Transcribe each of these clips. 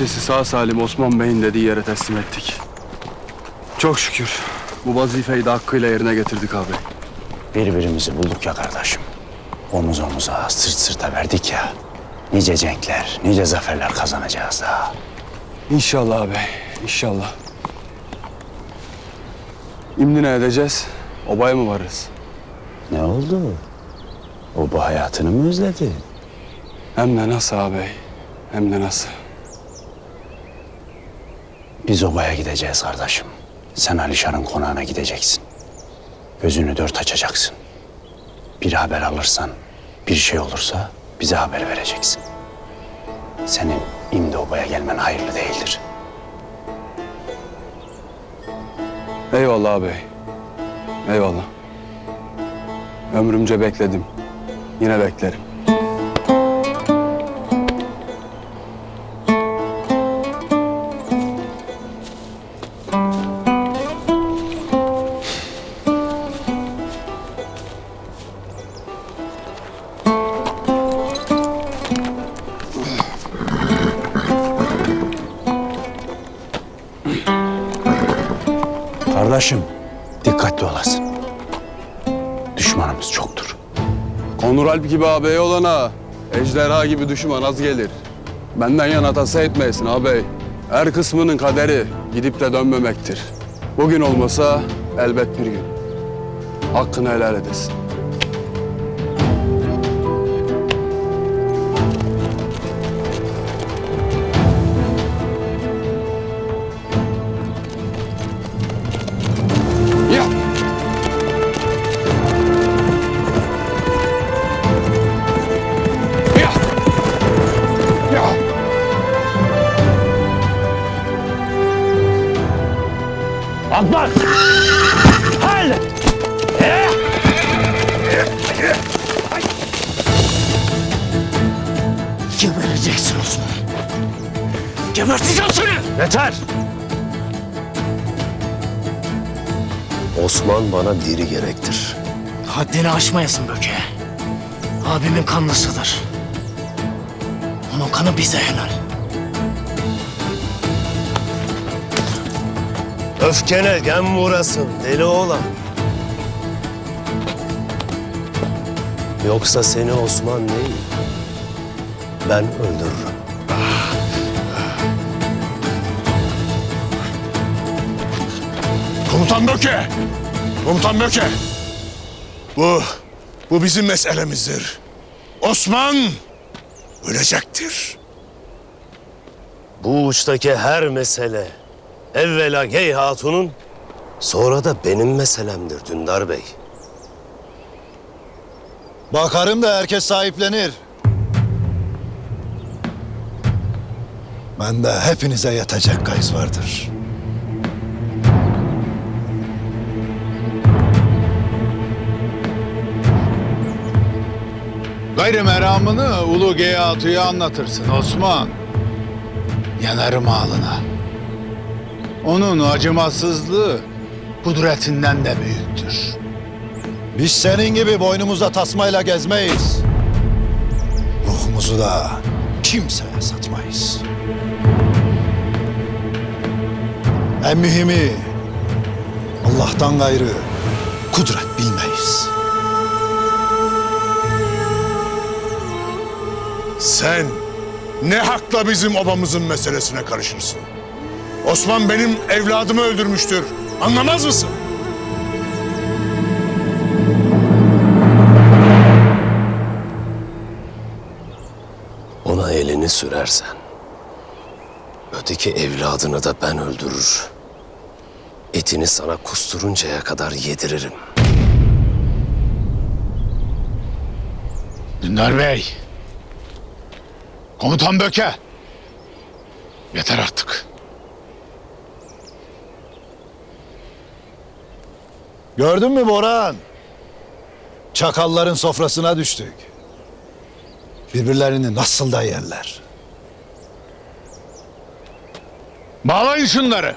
müessesi sağ salim Osman Bey'in dediği yere teslim ettik. Çok şükür bu vazifeyi de hakkıyla yerine getirdik abi. Birbirimizi bulduk ya kardeşim. Omuz omuza, sırt sırta verdik ya. Nice cenkler, nice zaferler kazanacağız daha. İnşallah abi, inşallah. İmdi ne edeceğiz? Obaya mı varırız? Ne oldu? O bu hayatını mı özledi? Hem de nasıl abi, hem de nasıl. Biz obaya gideceğiz kardeşim. Sen Alişan'ın konağına gideceksin. Gözünü dört açacaksın. Bir haber alırsan, bir şey olursa bize haber vereceksin. Senin imdi obaya gelmen hayırlı değildir. Eyvallah abi. Eyvallah. Ömrümce bekledim. Yine beklerim. Kardeşim, dikkatli olasın. Düşmanımız çoktur. Konur Alp gibi ağabey olana ejderha gibi düşman az gelir. Benden yana tasa etmeyesin ağabey. Her kısmının kaderi gidip de dönmemektir. Bugün olmasa elbet bir gün. Hakkını helal edesin. Akbar! Hal! Gebereceksin Osman. Geberteceğim seni. Yeter! Osman bana diri gerektir. Haddini aşmayasın Böke. Abimin kanlısıdır. Onun kanı bize helal. Öfkene gem vurasın deli oğlan. Yoksa seni Osman değil, ben öldürürüm. Komutan Böke! Komutan Böke! Bu, bu bizim meselemizdir. Osman ölecektir. Bu uçtaki her mesele evvela Gey Hatun'un sonra da benim meselemdir Dündar Bey. Bakarım da herkes sahiplenir. Bende hepinize yetecek gayz vardır. Gayrı meramını Ulu Geyatu'ya anlatırsın Osman. Yanarım ağlına. Onun acımasızlığı kudretinden de büyüktür. Biz senin gibi boynumuzda tasmayla gezmeyiz. Ruhumuzu da kimseye satmayız. En mühimi Allah'tan gayrı kudret bilmeyiz. Sen ne hakla bizim obamızın meselesine karışırsın? Osman benim evladımı öldürmüştür. Anlamaz mısın? Ona elini sürersen öteki evladını da ben öldürür. Etini sana kusturuncaya kadar yediririm. Dündar Bey. Komutan Böke. Yeter artık. Gördün mü Boran? Çakalların sofrasına düştük. Birbirlerini nasıl da yerler. Bağlayın şunları.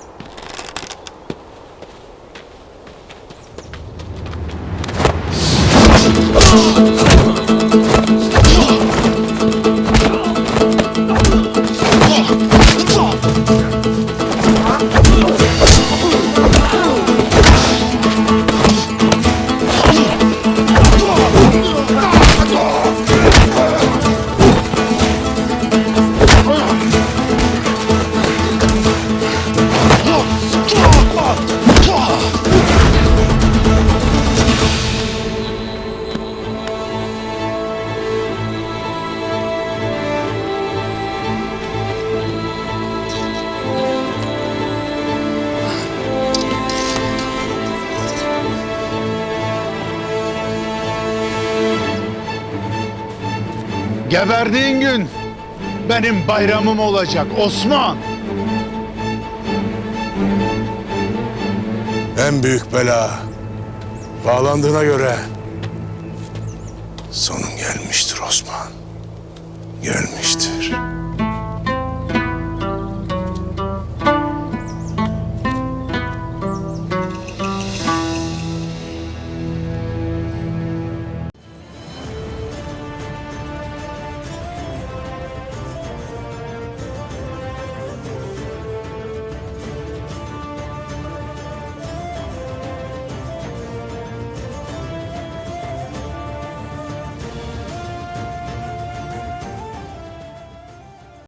Geberdiğin gün benim bayramım olacak Osman. En büyük bela bağlandığına göre sonun gelmiştir Osman. Gelmiştir.